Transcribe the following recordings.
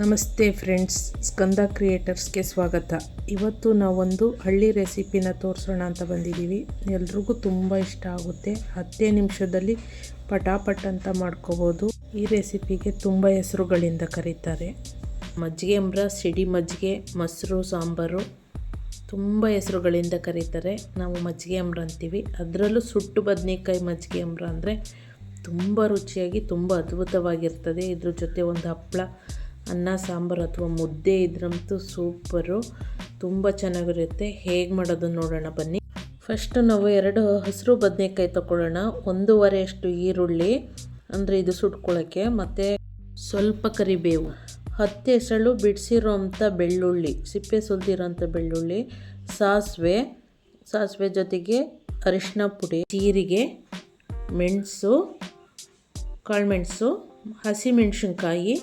ನಮಸ್ತೆ ಫ್ರೆಂಡ್ಸ್, ಸ್ಕಂದ ಕ್ರಿಯೇಟರ್ಸ್ಗೆ ಸ್ವಾಗತ. ಇವತ್ತು ನಾವೊಂದು ಹಳ್ಳಿ ರೆಸಿಪಿನ ತೋರಿಸೋಣ ಅಂತ ಬಂದಿದ್ದೀವಿ. ಎಲ್ರಿಗೂ ತುಂಬ ಇಷ್ಟ ಆಗುತ್ತೆ. ಹತ್ತೇ ನಿಮಿಷದಲ್ಲಿ ಪಟಾಪಟ್ ಅಂತ ಮಾಡ್ಕೋಬೋದು. ಈ ರೆಸಿಪಿಗೆ ತುಂಬ ಹೆಸರುಗಳಿಂದ ಕರೀತಾರೆ. ಮಜ್ಜಿಗೆ ಅಂಬ್ರ, ಸಿಡಿ ಮಜ್ಜಿಗೆ, ಮೊಸರು, ಸಾಂಬಾರು ತುಂಬ ಹೆಸರುಗಳಿಂದ ಕರೀತಾರೆ. ನಾವು ಮಜ್ಜಿಗೆ ಅಂಬ್ರ ಅಂತೀವಿ. ಅದರಲ್ಲೂ ಸುಟ್ಟು ಬದನೆಕಾಯಿ ಮಜ್ಜಿಗೆ ಅಂಬ್ರ ಅಂದರೆ ತುಂಬ ರುಚಿಯಾಗಿ, ತುಂಬ ಅದ್ಭುತವಾಗಿರ್ತದೆ. ಇದ್ರ ಜೊತೆ ಒಂದು ಹಪ್ಪಳ ಅನ್ನ, ಸಾಂಬಾರು ಅಥವಾ ಮುದ್ದೆ ಇದ್ರಂತೂ ಸೂಪರು. ತುಂಬ ಚೆನ್ನಾಗಿರುತ್ತೆ. ಹೇಗೆ ಮಾಡೋದು ನೋಡೋಣ ಬನ್ನಿ. ಫಸ್ಟು ನಾವು ಎರಡು ಹಸಿರು ಬದನೆಕಾಯಿ ತಗೊಳ್ಳೋಣ ಒಂದೂವರೆಯಷ್ಟು ಈರುಳ್ಳಿ, ಅಂದರೆ ಇದು ಸುಟ್ಕೊಳ್ಳೋಕ್ಕೆ ಮತ್ತು ಸ್ವಲ್ಪ ಕರಿಬೇವು. ಹತ್ತು ಎಸಳು ಬಿಡಿಸಿರೋ ಅಂಥ ಬೆಳ್ಳುಳ್ಳಿ, ಸಿಪ್ಪೆ ಸುಲಿದಿರೋಂಥ ಬೆಳ್ಳುಳ್ಳಿ, ಸಾಸಿವೆ ಸಾಸಿವೆ ಜೊತೆಗೆ ಅರಿಶಿನ ಪುಡಿ, ಜೀರಿಗೆ, ಮೆಣಸು ಕಾಳುಮೆಣಸು ಹಸಿಮೆಣಸಿನ್ಕಾಯಿ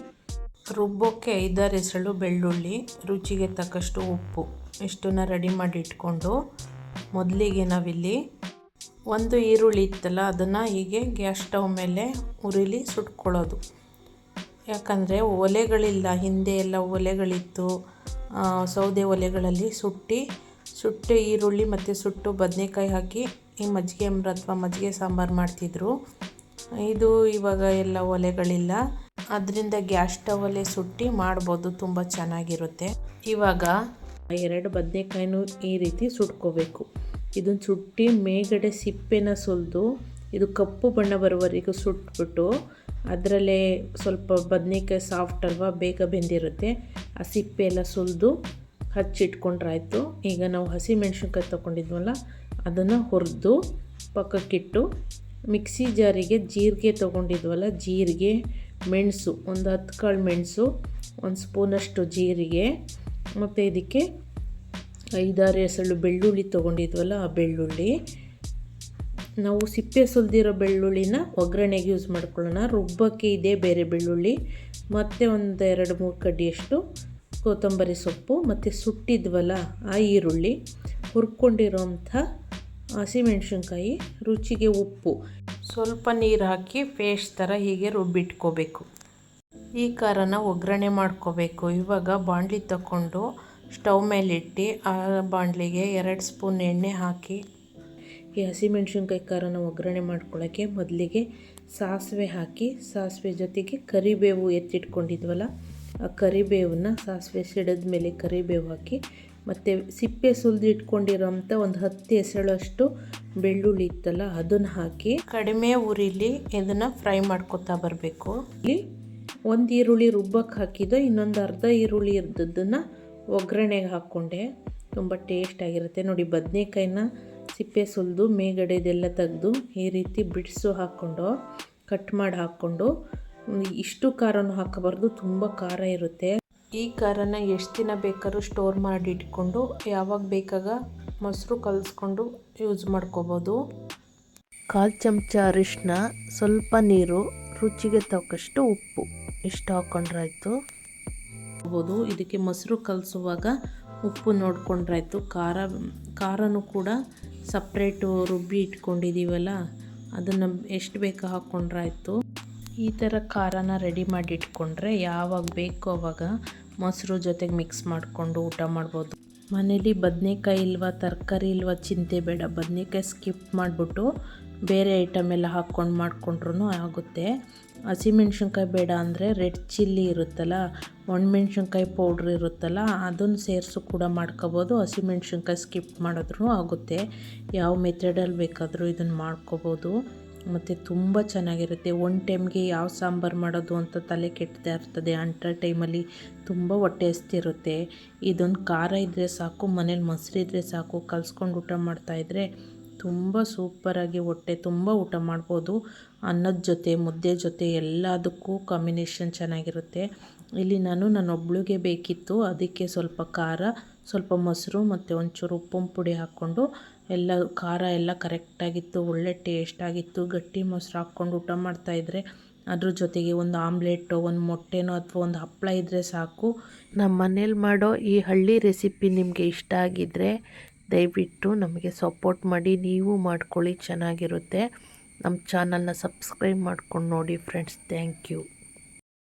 ರುಬ್ಬೋಕ್ಕೆ ಐದಾರು ಎಸಳು ಬೆಳ್ಳುಳ್ಳಿ, ರುಚಿಗೆ ತಕ್ಕಷ್ಟು ಉಪ್ಪು ಇಷ್ಟನ್ನ ರೆಡಿ ಮಾಡಿ ಇಟ್ಕೊಂಡು ಮೊದಲಿಗೆ ನಾವಿಲ್ಲಿ ಒಂದು ಈರುಳ್ಳಿ ಇತ್ತಲ್ಲ, ಅದನ್ನು ಹೀಗೆ ಗ್ಯಾಸ್ ಸ್ಟವ್ ಮೇಲೆ ಉರಿಲಿ ಸುಟ್ಕೊಳ್ಳೋದು. ಯಾಕಂದರೆ ಒಲೆಗಳಿಲ್ಲ, ಹಿಂದೆ ಎಲ್ಲ ಒಲೆಗಳಿತ್ತು ಸೌದೆ ಒಲೆಗಳಲ್ಲಿ ಸುಟ್ಟಿ, ಸುಟ್ಟು ಈರುಳ್ಳಿ ಮತ್ತು ಸುಟ್ಟು ಬದನೆಕಾಯಿ ಹಾಕಿ ಈ ಮಜ್ಜಿಗೆ ಅಂಬ್ರ ಅಥವಾ ಮಜ್ಜಿಗೆ ಸಾಂಬಾರು ಮಾಡ್ತಿದ್ರು. ಇದು ಇವಾಗ ಎಲ್ಲ ಒಲೆಗಳಿಲ್ಲ. ಅದರಿಂದ ಗ್ಯಾಸ್ ಸ್ಟವಲ್ಲೇ ಸುಟ್ಟಿ ಮಾಡ್ಬೋದು, ತುಂಬ ಚೆನ್ನಾಗಿರುತ್ತೆ. ಇವಾಗ ಎರಡು ಬದನೆಕಾಯಿನೂ ಈ ರೀತಿ ಸುಟ್ಕೋಬೇಕು. ಇದನ್ನು ಸುಟ್ಟಿ ಮೇಗಡೆ ಸಿಪ್ಪೆನ ಸುಲಿದು, ಇದು ಕಪ್ಪು ಬಣ್ಣ ಬರುವವರೆಗೂ ಸುಟ್ಬಿಟ್ಟು ಅದರಲ್ಲೇ ಸ್ವಲ್ಪ ಬದನೆಕಾಯಿ ಸಾಫ್ಟ್ ಅಲ್ವಾ, ಬೇಗ ಬೆಂದಿರುತ್ತೆ. ಆ ಸಿಪ್ಪೆ ಎಲ್ಲ ಸುಲಿದು ಹಚ್ಚಿಟ್ಕೊಂಡ್ರಾಯ್ತು. ಈಗ ನಾವು ಹಸಿ ಮೆಣಸಿನ್ಕಾಯಿ ತೊಗೊಂಡಿದ್ವಲ್ಲ, ಅದನ್ನು ಹುರಿದು ಪಕ್ಕಕ್ಕಿಟ್ಟು ಮಿಕ್ಸಿ ಜಾರಿಗೆ ಜೀರಿಗೆ ತೊಗೊಂಡಿದ್ವಲ್ಲ, ಜೀರಿಗೆ ಮೆಣಸು, ಒಂದು ಹತ್ತು ಕಾಳು ಮೆಣಸು, ಒಂದು ಸ್ಪೂನಷ್ಟು ಜೀರಿಗೆ, ಮತ್ತು ಇದಕ್ಕೆ ಐದಾರು ಎಸಳು ಬೆಳ್ಳುಳ್ಳಿ ತೊಗೊಂಡಿದ್ವಲ್ಲ ಆ ಬೆಳ್ಳುಳ್ಳಿ. ನಾವು ಸಿಪ್ಪೆ ಸುಲಿದಿರೋ ಬೆಳ್ಳುಳ್ಳಿನ ಒಗ್ಗರಣೆಗೆ ಯೂಸ್ ಮಾಡ್ಕೊಳ್ಳೋಣ. ರುಬ್ಬಕ್ಕೆ ಇದೇ ಬೇರೆ ಬೆಳ್ಳುಳ್ಳಿ, ಮತ್ತು ಒಂದು ಎರಡು ಮೂರು ಕಡ್ಡಿಯಷ್ಟು ಕೊತ್ತಂಬರಿ ಸೊಪ್ಪು, ಮತ್ತು ಸುಟ್ಟಿದ್ವಲ್ಲ ಆ ಈರುಳ್ಳಿ, ಹುರ್ಕೊಂಡಿರೋಂಥ ಹಸಿಮೆಣ್ಸಿನ್ಕಾಯಿ, ರುಚಿಗೆ ಉಪ್ಪು. ಸ್ವಲ್ಪ ನೀರು ಹಾಕಿ ಪೇಸ್ಟ್ ಥರ ಹೀಗೆ ರುಬ್ಬಿಟ್ಕೋಬೇಕು. ಈ ಖಾರನ ಒಗ್ಗರಣೆ ಮಾಡ್ಕೋಬೇಕು. ಇವಾಗ ಬಾಣಲಿ ತಗೊಂಡು ಸ್ಟವ್ ಮೇಲಿಟ್ಟು ಆ ಬಾಣಲಿಗೆ ಎರಡು ಸ್ಪೂನ್ ಎಣ್ಣೆ ಹಾಕಿ ಈ ಹಸಿಮೆಣ್ಸಿನ್ಕಾಯಿ ಖಾರನ ಒಗ್ಗರಣೆ ಮಾಡ್ಕೊಳ್ಳೋಕ್ಕೆ ಮೊದಲಿಗೆ ಸಾಸಿವೆ ಹಾಕಿ ಸಾಸಿವೆ ಜೊತೆಗೆ ಕರಿಬೇವು ಎತ್ತಿಟ್ಕೊಂಡಿದ್ವಲ್ಲ, ಆ ಕರಿಬೇವನ್ನ ಸಾಸಿವೆ ಸಿಡಿದ ಮೇಲೆ ಕರಿಬೇವು ಹಾಕಿ ಮತ್ತು ಸಿಪ್ಪೆ ಸುಲಿದು ಇಟ್ಕೊಂಡಿರೋಂಥ ಒಂದು ಹತ್ತು ಹೆಸಳಷ್ಟು ಬೆಳ್ಳುಳ್ಳಿ ಇತ್ತಲ್ಲ, ಅದನ್ನು ಹಾಕಿ ಕಡಿಮೆ ಉರಿಲಿ ಇದನ್ನು ಫ್ರೈ ಮಾಡ್ಕೊತಾ ಬರಬೇಕು. ಇಲ್ಲಿ ಒಂದು ಈರುಳ್ಳಿ ರುಬ್ಬಕ್ಕೆ ಹಾಕಿದ್ದು, ಇನ್ನೊಂದು ಅರ್ಧ ಈರುಳ್ಳಿ ಇದ್ದದ್ದನ್ನು ಒಗ್ಗರಣೆಗೆ ಹಾಕ್ಕೊಂಡೆ. ತುಂಬ ಟೇಸ್ಟಾಗಿರುತ್ತೆ ನೋಡಿ, ಬದನೆಕಾಯಿನ ಸಿಪ್ಪೆ ಸುಲಿದು ಮೇಗಡೆದೆಲ್ಲ ತೆಗೆದು ಈ ರೀತಿ ಬಿಡಿಸು ಹಾಕ್ಕೊಂಡು, ಕಟ್ ಮಾಡಿ ಹಾಕ್ಕೊಂಡು, ಇಷ್ಟು ಖಾರನೂ ಹಾಕಬಾರ್ದು, ತುಂಬ ಖಾರ ಇರುತ್ತೆ. ಈ ಖಾರನ ಎಷ್ಟು ದಿನ ಬೇಕಾದ್ರೂ ಸ್ಟೋರ್ ಮಾಡಿ ಇಟ್ಕೊಂಡು ಯಾವಾಗ ಬೇಕಾಗ ಮೊಸರು ಕಲಿಸ್ಕೊಂಡು ಯೂಸ್ ಮಾಡ್ಕೋಬೋದು. ಕಾಲು ಚಮಚ ಅರಿಶಿನ ಸ್ವಲ್ಪ ನೀರು, ರುಚಿಗೆ ತಕ್ಕಷ್ಟು ಉಪ್ಪು. ಇಷ್ಟು ಹಾಕ್ಕೊಂಡ್ರಾಯ್ತು ಹೋಗ್ಬೋದು ಇದಕ್ಕೆ ಮೊಸರು ಕಲಿಸುವಾಗ ಉಪ್ಪು ನೋಡ್ಕೊಂಡ್ರಾಯ್ತು. ಖಾರ, ಖಾರನೂ ಕೂಡ ಸಪ್ರೇಟು ರುಬ್ಬಿ ಇಟ್ಕೊಂಡಿದ್ದೀವಲ್ಲ ಅದನ್ನು ಎಷ್ಟು ಬೇಕೋ ಹಾಕ್ಕೊಂಡ್ರಾಯ್ತು ಈ ಥರ ಖಾರನ ರೆಡಿ ಮಾಡಿ ಇಟ್ಕೊಂಡ್ರೆ ಯಾವಾಗ ಬೇಕೋ ಅವಾಗ ಮೊಸರು ಜೊತೆಗೆ ಮಿಕ್ಸ್ ಮಾಡಿಕೊಂಡು ಊಟ ಮಾಡ್ಬೋದು. ಮನೇಲಿ ಬದನೆಕಾಯಿ ಇಲ್ವಾ, ತರಕಾರಿ ಇಲ್ವಾ, ಚಿಂತೆ ಬೇಡ. ಬದನೆಕಾಯಿ ಸ್ಕಿಪ್ ಮಾಡಿಬಿಟ್ಟು ಬೇರೆ ಐಟಮ್ ಎಲ್ಲ ಹಾಕ್ಕೊಂಡು ಮಾಡ್ಕೊಂಡ್ರೂ ಆಗುತ್ತೆ. ಹಸಿಮೆಣ್ಸಿನ್ಕಾಯಿ ಬೇಡ ಅಂದರೆ ರೆಡ್ ಚಿಲ್ಲಿ ಇರುತ್ತಲ್ಲ, ಒಣಮೆಣ್ಸಿನ್ಕಾಯಿ ಪೌಡ್ರ್ ಇರುತ್ತಲ್ಲ, ಅದನ್ನು ಸೇರಿಸು ಕೂಡ ಮಾಡ್ಕೋಬೋದು. ಹಸಿಮೆಣ್ಸಿನ್ಕಾಯಿ ಸ್ಕಿಪ್ ಮಾಡಿದ್ರೂ ಆಗುತ್ತೆ. ಯಾವ ಮೆಥಡಲ್ಲಿ ಬೇಕಾದರೂ ಇದನ್ನು ಮಾಡ್ಕೋಬೋದು. ಮತ್ತು ತುಂಬ ಚೆನ್ನಾಗಿರುತ್ತೆ. ಒನ್ ಟೈಮ್ಗೆ ಯಾವ ಸಾಂಬಾರು ಮಾಡೋದು ಅಂತ ತಲೆ ಕೆಟ್ಟದೇ ಇರ್ತದೆ. ಅಂಥ ಟೈಮಲ್ಲಿ ತುಂಬ ಹೊಟ್ಟೆ ಹಸ್ತಿರುತ್ತೆ. ಇದೊಂದು ಖಾರ ಇದ್ದರೆ ಸಾಕು, ಮನೇಲಿ ಮೊಸರಿದ್ರೆ ಸಾಕು, ಕಲ್ಸ್ಕೊಂಡು ಊಟ ಮಾಡ್ತಾಯಿದ್ರೆ ತುಂಬ ಸೂಪರಾಗಿ ಹೊಟ್ಟೆ ತುಂಬ ಊಟ ಮಾಡ್ಬೋದು. ಅನ್ನದ ಜೊತೆ, ಮುದ್ದೆ ಜೊತೆ ಎಲ್ಲದಕ್ಕೂ ಕಾಂಬಿನೇಷನ್ ಚೆನ್ನಾಗಿರುತ್ತೆ. ಇಲ್ಲಿ ನಾನು ನನ್ನೊಬ್ಳಿಗೆ ಬೇಕಿತ್ತು, ಅದಕ್ಕೆ ಸ್ವಲ್ಪ ಖಾರ, ಸ್ವಲ್ಪ ಮೊಸರು ಮತ್ತು ಒಂಚೂರು ಉಪ್ಪಿನ ಪುಡಿ ಹಾಕ್ಕೊಂಡು ಎಲ್ಲ ಖಾರ ಎಲ್ಲ ಕರೆಕ್ಟಾಗಿತ್ತು ಒಳ್ಳೆ ಟೇಸ್ಟಾಗಿತ್ತು ಗಟ್ಟಿ ಮೊಸರು ಹಾಕ್ಕೊಂಡು ಊಟ ಮಾಡ್ತಾಯಿದ್ರೆ ಅದ್ರ ಜೊತೆಗೆ ಒಂದು ಆಮ್ಲೆಟೋ, ಒಂದು ಮೊಟ್ಟೆನೋ ಅಥವಾ ಒಂದು ಹಪ್ಪಳ ಇದ್ದರೆ ಸಾಕು. ನಮ್ಮ ಮನೇಲಿ ಮಾಡೋ ಈ ಹಳ್ಳಿ ರೆಸಿಪಿ ನಿಮಗೆ ಇಷ್ಟ ಆಗಿದ್ದರೆ ದಯವಿಟ್ಟು ನಮಗೆ ಸಪೋರ್ಟ್ ಮಾಡಿ, ನೀವು ಮಾಡ್ಕೊಳ್ಳಿ, ಚೆನ್ನಾಗಿರುತ್ತೆ. ನಮ್ಮ ಚಾನಲ್ನ ಸಬ್ಸ್ಕ್ರೈಬ್ ಮಾಡ್ಕೊಂಡು ನೋಡಿ ಫ್ರೆಂಡ್ಸ್ ಥ್ಯಾಂಕ್ ಯು